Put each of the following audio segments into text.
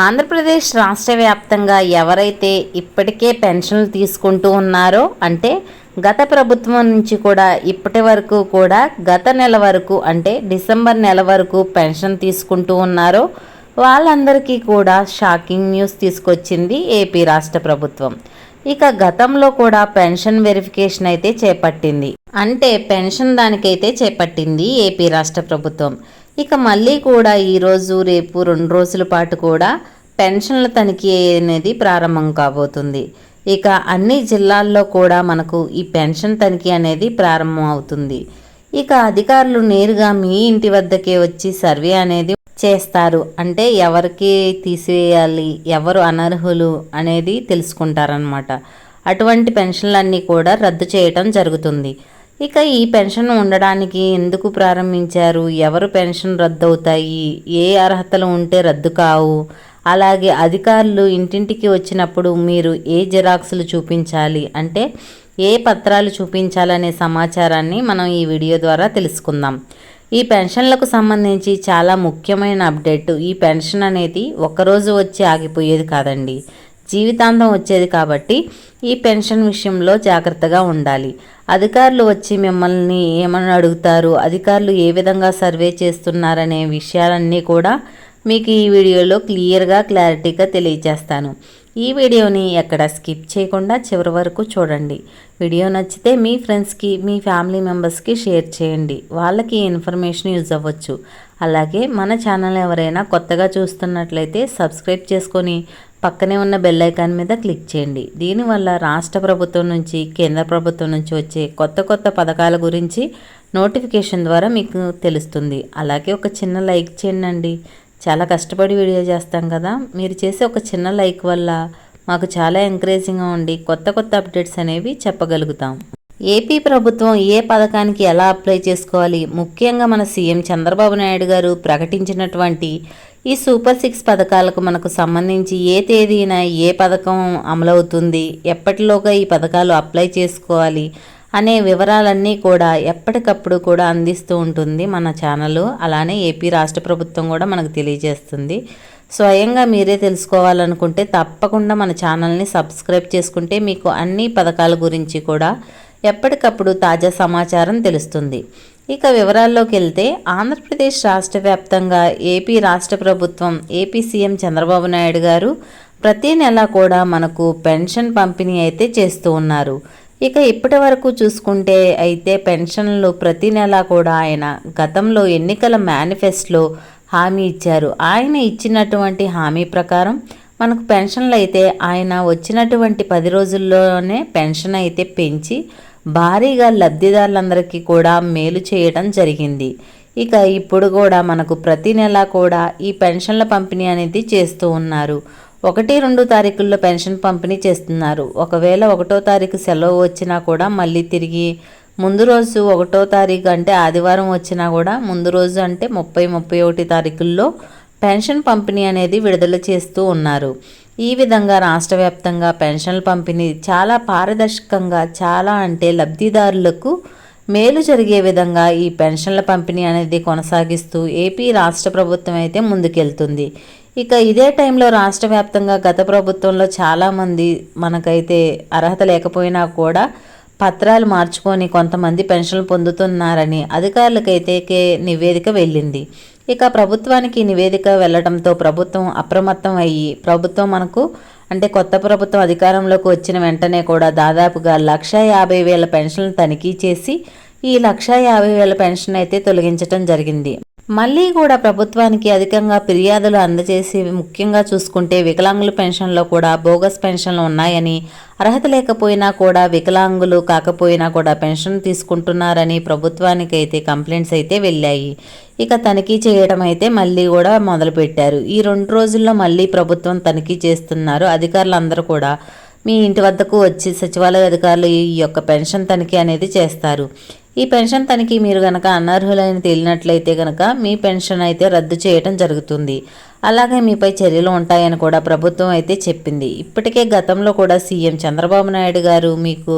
ఆంధ్రప్రదేశ్ రాష్ట్ర వ్యాప్తంగా ఎవరైతే ఇప్పటికే పెన్షన్లు తీసుకుంటూ ఉన్నారో అంటే గత ప్రభుత్వం నుంచి కూడా ఇప్పటి వరకు కూడా గత నెల వరకు అంటే డిసెంబర్ నెల వరకు పెన్షన్ తీసుకుంటూ ఉన్నారో వాళ్ళందరికీ కూడా షాకింగ్ న్యూస్ తీసుకొచ్చింది ఏపీ రాష్ట్ర ప్రభుత్వం. ఇక గతంలో కూడా పెన్షన్ వెరిఫికేషన్ అయితే చేపట్టింది. అంటే పెన్షన్ దానికైతే చేపట్టింది ఏపీ రాష్ట్ర ప్రభుత్వం. ఇక మళ్ళీ కూడా ఈరోజు రేపు రెండు రోజుల పాటు కూడా పెన్షన్ల తనిఖీ అనేది ప్రారంభం కాబోతుంది. ఇక అన్ని జిల్లాల్లో కూడా మనకు ఈ పెన్షన్ తనిఖీ అనేది ప్రారంభం అవుతుంది. ఇక అధికారులు నేరుగా మీ ఇంటి వద్దకే వచ్చి సర్వే అనేది చేస్తారు. అంటే ఎవరికి తీసివేయాలి ఎవరు అనర్హులు అనేది తెలుసుకుంటారనమాట అటువంటి పెన్షన్లన్నీ కూడా రద్దు చేయటం జరుగుతుంది. ఇక ఈ పెన్షన్ ఉండడానికి ఎందుకు ప్రారంభించారు? ఎవరు పెన్షన్ రద్దు అవుతాయి ఏ అర్హతలు ఉంటే రద్దు కావు? అలాగే అధికారులు ఇంటింటికి వచ్చినప్పుడు మీరు ఏ జిరాక్సులు చూపించాలి? అంటే ఏ పత్రాలు చూపించాలనే సమాచారాన్ని మనం ఈ వీడియో ద్వారా తెలుసుకుందాం. ఈ పెన్షన్లకు సంబంధించి చాలా ముఖ్యమైన అప్డేట్. ఈ పెన్షన్ అనేది ఒక్కరోజు వచ్చి ఆగిపోయేది కాదండి. జీవితాంతం వచ్చేది కాబట్టి ఈ పెన్షన్ విషయంలో జాగ్రత్తగా ఉండాలి. అధికారులు వచ్చి మిమ్మల్ని ఏమని అడుగుతారు? అధికారులు ఏ విధంగా సర్వే చేస్తున్నారనే విషయాలన్నీ కూడా మీకు ఈ వీడియోలో క్లియర్గా క్లారిటీగా తెలియజేస్తాను. ఈ వీడియోని ఎక్కడ స్కిప్ చేయకుండా చివరి వరకు చూడండి. వీడియో నచ్చితే మీ ఫ్రెండ్స్కి మీ ఫ్యామిలీ మెంబర్స్కి షేర్ చేయండి. వాళ్ళకి ఇన్ఫర్మేషన్ యూజ్ అవ్వచ్చు. అలాగే మన ఛానల్ ఎవరైనా కొత్తగా చూస్తున్నట్లయితే సబ్స్క్రైబ్ చేసుకొని పక్కనే ఉన్న బెల్ ఐకాన్ మీద క్లిక్ చేయండి. దీనివల్ల రాష్ట్ర ప్రభుత్వం నుంచి కేంద్ర ప్రభుత్వం నుంచి వచ్చే కొత్త కొత్త పథకాల గురించి నోటిఫికేషన్ ద్వారా మీకు తెలుస్తుంది. అలాగే ఒక చిన్న లైక్ చేయండి చాలా కష్టపడి వీడియో చేస్తాం కదా. మీరు చేసే ఒక చిన్న లైక్ వల్ల మాకు చాలా ఎంకరేజింగ్గా ఉండి కొత్త కొత్త అప్డేట్స్ అనేవి చెప్పగలుగుతాం. ఏపీ ప్రభుత్వం ఏ పథకానికి ఎలా అప్లై చేసుకోవాలి? ముఖ్యంగా మన సీఎం చంద్రబాబు నాయుడు గారు ప్రకటించినటువంటి ఈ సూపర్ సిక్స్ పథకాలకు మనకు సంబంధించి ఏ తేదీన ఏ పథకం అమలవుతుంది ఎప్పటిలోగా ఈ పథకాలు అప్లై చేసుకోవాలి అనే వివరాలన్నీ కూడా ఎప్పటికప్పుడు కూడా అందిస్తూ ఉంటుంది మన ఛానల్. అలానే ఏపీ రాష్ట్ర ప్రభుత్వం కూడా మనకు తెలియజేస్తుంది. స్వయంగా మీరే తెలుసుకోవాలనుకుంటే తప్పకుండా మన ఛానల్ని సబ్స్క్రైబ్ చేసుకుంటే మీకు అన్ని పథకాల గురించి కూడా ఎప్పటికప్పుడు తాజా సమాచారం తెలుస్తుంది. ఇక వివరాల్లోకి వెళ్తే ఆంధ్రప్రదేశ్ రాష్ట్ర వ్యాప్తంగా ఏపీ రాష్ట్ర ప్రభుత్వం ఏపీ సీఎం చంద్రబాబు నాయుడు గారు ప్రతి నెల కూడా మనకు పెన్షన్ పంపిణీ అయితే చేస్తూ ఉన్నారు. ఇక ఇప్పటి వరకు చూసుకుంటే అయితే పెన్షన్లు ప్రతి నెల కూడా ఆయన గతంలో ఎన్నికల మేనిఫెస్టోలో హామీ ఇచ్చారు. ఆయన ఇచ్చినటువంటి హామీ ప్రకారం మనకు పెన్షన్లు అయితే ఆయన వచ్చినటువంటి పది రోజుల్లోనే పెన్షన్ అయితే పెంచి భారీగా లబ్ధిదారులందరికీ కూడా మేలు చేయడం జరిగింది. ఇక ఇప్పుడు కూడా మనకు ప్రతి నెల కూడా ఈ పెన్షన్ల పంపిణీ అనేది చేస్తూ ఉన్నారు. ఒకటి రెండు తారీఖుల్లో పెన్షన్ పంపిణీ చేస్తున్నారు. ఒకవేళ ఒకటో తారీఖు సెలవు వచ్చినా కూడా మళ్ళీ తిరిగి ముందు రోజు ఒకటో తారీఖు అంటే ఆదివారం వచ్చినా కూడా ముందు రోజు అంటే ముప్పై ముప్పై ఒకటి తారీఖుల్లో పెన్షన్ పంపిణీ అనేది విడుదల చేస్తూ ఉన్నారు. ఈ విధంగా రాష్ట్ర వ్యాప్తంగా పెన్షన్ల పంపిణీ చాలా పారదర్శకంగా చాలా అంటే లబ్ధిదారులకు మేలు జరిగే విధంగా ఈ పెన్షన్ల పంపిణీ అనేది కొనసాగిస్తూ ఏపీ రాష్ట్ర ప్రభుత్వం అయితే ముందుకెళ్తుంది. ఇక ఇదే టైంలో రాష్ట్ర వ్యాప్తంగా గత ప్రభుత్వంలో చాలామంది మనకైతే అర్హత లేకపోయినా కూడా పత్రాలు మార్చుకొని కొంతమంది పెన్షన్లు పొందుతున్నారని అధికారులకైతే కే నివేదిక వెళ్ళింది. ఇక ప్రభుత్వానికి నివేదిక వెళ్ళడంతో ప్రభుత్వం అప్రమత్తం అయ్యి ప్రభుత్వం మనకు అంటే కొత్త ప్రభుత్వం అధికారంలోకి వచ్చిన వెంటనే కూడా దాదాపుగా లక్ష యాభై వేల పెన్షన్లు తనిఖీ చేసి ఈ లక్ష యాభై వేల పెన్షన్ అయితే తొలగించడం జరిగింది. మళ్ళీ కూడా ప్రభుత్వానికి అధికంగా ఫిర్యాదులు అందజేసి ముఖ్యంగా చూసుకుంటే వికలాంగుల పెన్షన్లో కూడా బోగస్ పెన్షన్లు ఉన్నాయని అర్హత లేకపోయినా కూడా వికలాంగులు కాకపోయినా కూడా పెన్షన్ తీసుకుంటున్నారని ప్రభుత్వానికి అయితే కంప్లైంట్స్ అయితే వెళ్ళాయి. ఇక తనిఖీ చేయడం అయితే మళ్ళీ కూడా మొదలుపెట్టారు. ఈ రెండు రోజుల్లో మళ్ళీ ప్రభుత్వం తనిఖీ చేస్తున్నారు. అధికారులందరూ కూడా మీ ఇంటి వద్దకు వచ్చి సచివాలయ అధికారులు ఈ యొక్క పెన్షన్ తనిఖీ అనేది చేస్తారు. ఈ పెన్షన్ తనిఖీ మీరు గనక అనర్హులైన తేలినట్లయితే గనక మీ పెన్షన్ అయితే రద్దు చేయడం జరుగుతుంది. అలాగే మీపై చర్యలు ఉంటాయని కూడా ప్రభుత్వం అయితే చెప్పింది. ఇప్పటికే గతంలో కూడా సీఎం చంద్రబాబు నాయుడు గారు మీకు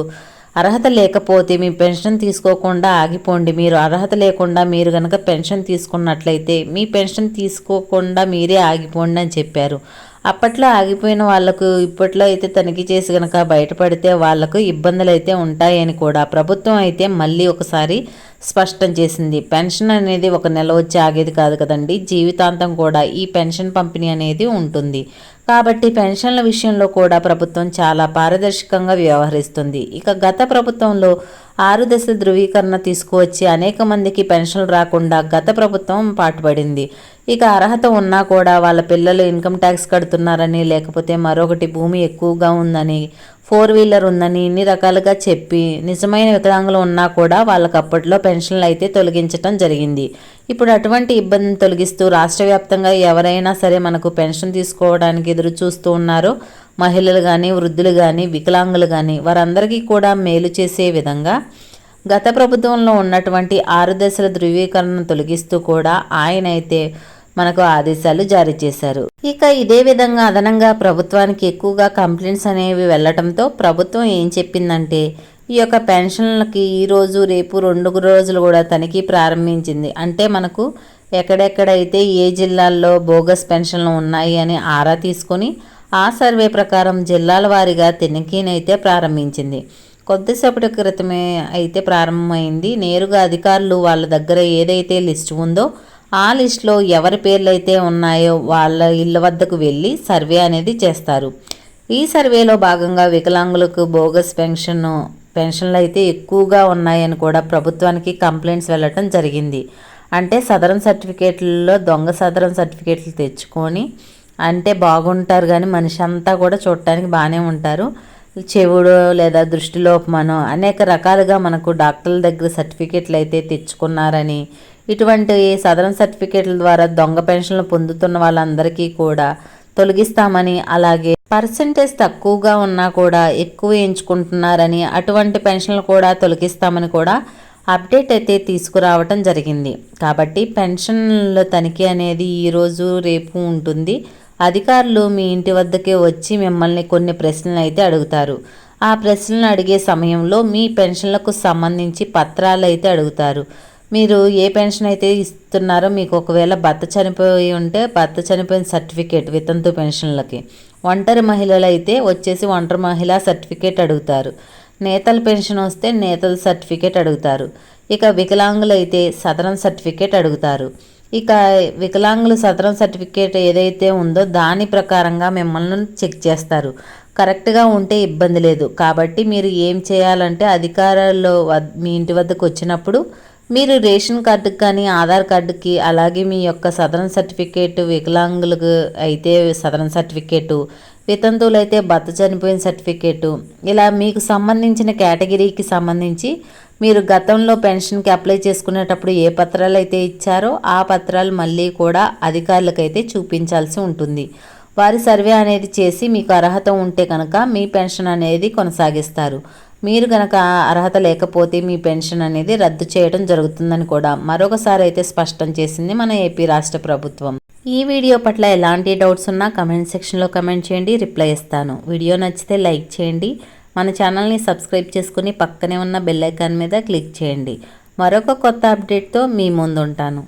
అర్హత లేకపోతే మీ పెన్షన్ తీసుకోకుండా ఆగిపోండి. మీరు అర్హత లేకుండా మీరు కనుక పెన్షన్ తీసుకున్నట్లయితే మీ పెన్షన్ తీసుకోకుండా మీరే ఆగిపోండి అని చెప్పారు. అప్పట్లో ఆగిపోయిన వాళ్ళకు ఇప్పట్లో అయితే తనిఖీ చేసి కనుక బయటపడితే వాళ్ళకు ఇబ్బందులు అయితే ఉంటాయని కూడా ప్రభుత్వం అయితే మళ్ళీ ఒకసారి స్పష్టం చేసింది. పెన్షన్ అనేది ఒక నెల వచ్చి ఆగేది కాదు కదండి. జీవితాంతం కూడా ఈ పెన్షన్ పంపిణీ అనేది ఉంటుంది. కాబట్టి పెన్షన్ల విషయంలో కూడా ప్రభుత్వం చాలా పారదర్శకంగా వ్యవహరిస్తుంది. ఇక గత ప్రభుత్వంలో ఆరు దశ ధృవీకరణ తీసుకువచ్చి అనేక మందికి పెన్షన్లు రాకుండా గత ప్రభుత్వం పాటుపడింది. ఇక అర్హత ఉన్నా కూడా వాళ్ళ పిల్లలు ఇన్కమ్ ట్యాక్స్ కడుతున్నారని లేకపోతే మరొకటి భూమి ఎక్కువగా ఉందని ఫోర్ వీలర్ ఉందని ఇన్ని రకాలుగా చెప్పి నిజమైన వికలాంగులు ఉన్నా కూడా వాళ్ళకి అప్పట్లో పెన్షన్లు అయితే తొలగించటం జరిగింది. ఇప్పుడు అటువంటి ఇబ్బందిని తొలగిస్తూ రాష్ట్ర వ్యాప్తంగా ఎవరైనా సరే మనకు పెన్షన్ తీసుకోవడానికి ఎదురు చూస్తూ ఉన్నారో మహిళలు కానీ వృద్ధులు కానీ వికలాంగులు కానీ వారందరికీ కూడా మేలు చేసే విధంగా గత ప్రభుత్వంలో ఉన్నటువంటి ఆరు దశల ధృవీకరణను తొలగిస్తూ కూడా ఆయన అయితే మనకు ఆదేశాలు జారీ చేశారు. ఇక ఇదే విధంగా అదనంగా ప్రభుత్వానికి ఎక్కువగా కంప్లైంట్స్ అనేవి వెళ్ళటంతో ప్రభుత్వం ఏం చెప్పిందంటే ఈ యొక్క పెన్షన్లకి ఈరోజు రేపు రెండు రోజులు కూడా తనిఖీ ప్రారంభించింది. అంటే మనకు ఎక్కడెక్కడైతే ఏ జిల్లాల్లో బోగస్ పెన్షన్లు ఉన్నాయి అని ఆరా తీసుకొని ఆ సర్వే ప్రకారం జిల్లాల వారీగా తనిఖీనైతే ప్రారంభించింది. కొద్దిసేపటి క్రితమే అయితే ప్రారంభమైంది. నేరుగా అధికారులు వాళ్ళ దగ్గర ఏదైతే లిస్ట్ ఉందో ఆ లిస్ట్లో ఎవరి పేర్లు అయితే ఉన్నాయో వాళ్ళ ఇళ్ళ వద్దకు వెళ్ళి సర్వే అనేది చేస్తారు. ఈ సర్వేలో భాగంగా వికలాంగులకు బోగస్ పెన్షన్ పెన్షన్లు అయితే ఎక్కువగా ఉన్నాయని కూడా ప్రభుత్వానికి కంప్లైంట్స్ వెళ్ళటం జరిగింది. అంటే సదరం సర్టిఫికేట్లలో దొంగ సదరం సర్టిఫికేట్లు తెచ్చుకొని అంటే బాగుంటారు కానీ మనిషి అంతా కూడా చూడటానికి బాగానే ఉంటారు. చెవుడు లేదా దృష్టిలోపమనో అనేక రకాలుగా మనకు డాక్టర్ల దగ్గర సర్టిఫికేట్లు అయితే తెచ్చుకున్నారని ఇటువంటి సదరన్ సర్టిఫికేట్ల ద్వారా దొంగ పెన్షన్లు పొందుతున్న వాళ్ళందరికీ కూడా తొలగిస్తామని అలాగే పర్సంటేజ్ తక్కువగా ఉన్నా కూడా ఎక్కువ ఎంచుకుంటున్నారని అటువంటి పెన్షన్లు కూడా తొలగిస్తామని కూడా అప్డేట్ అయితే తీసుకురావటం జరిగింది. కాబట్టి పెన్షన్ల తనిఖీ అనేది ఈరోజు రేపు ఉంటుంది. అధికారులు మీ ఇంటి వద్దకే వచ్చి మిమ్మల్ని కొన్ని ప్రశ్నలు అయితే అడుగుతారు. ఆ ప్రశ్నలు అడిగే సమయంలో మీ పెన్షన్లకు సంబంధించి పత్రాలు అయితే అడుగుతారు. మీరు ఏ పెన్షన్ అయితే ఇస్తున్నారో మీకు ఒకవేళ భర్త చనిపోయి ఉంటే భర్త చనిపోయిన సర్టిఫికేట్ వితంతు పెన్షన్లకి. ఒంటరి మహిళలు అయితే వచ్చేసి ఒంటరి మహిళ సర్టిఫికేట్ అడుగుతారు. నేతల పెన్షన్ వస్తే నేతల సర్టిఫికేట్ అడుగుతారు. ఇక వికలాంగులు అయితే సదరం సర్టిఫికేట్ అడుగుతారు. ఇక వికలాంగులు సదరం సర్టిఫికేట్ ఏదైతే ఉందో దాని ప్రకారంగా మిమ్మల్ని చెక్ చేస్తారు. కరెక్ట్గా ఉంటే ఇబ్బంది లేదు. కాబట్టి మీరు ఏం చేయాలంటే అధికారాల్లో మీ ఇంటి వద్దకు వచ్చినప్పుడు మీరు రేషన్ కార్డుకి కానీ ఆధార్ కార్డుకి అలాగే మీ యొక్క సదరన్ సర్టిఫికేట్ వికలాంగులకు అయితే సదరన్ సర్టిఫికేటు వితంతువులు అయితే భర్త చనిపోయిన సర్టిఫికేటు ఇలా మీకు సంబంధించిన కేటగిరీకి సంబంధించి మీరు గతంలో పెన్షన్కి అప్లై చేసుకునేటప్పుడు ఏ పత్రాలు అయితే ఇచ్చారో ఆ పత్రాలు మళ్ళీ కూడా అధికారులకైతే చూపించాల్సి ఉంటుంది. వారి సర్వే అనేది చేసి మీకు అర్హత ఉంటే కనుక మీ పెన్షన్ అనేది కొనసాగిస్తారు. మీరు కనుక అర్హత లేకపోతే మీ పెన్షన్ అనేది రద్దు చేయడం జరుగుతుందని కూడా మరొకసారి అయితే స్పష్టం చేసింది మన ఏపీ రాష్ట్ర ప్రభుత్వం. ఈ వీడియో పట్ల ఎలాంటి డౌట్స్ ఉన్నా కమెంట్ సెక్షన్లో కమెంట్ చేయండి రిప్లై ఇస్తాను. వీడియో నచ్చితే లైక్ చేయండి మన ఛానల్ని సబ్స్క్రైబ్ చేసుకుని పక్కనే ఉన్న బెల్ ఐకాన్ మీద క్లిక్ చేయండి. మరొక కొత్త అప్డేట్తో మీ ముందుంటాను.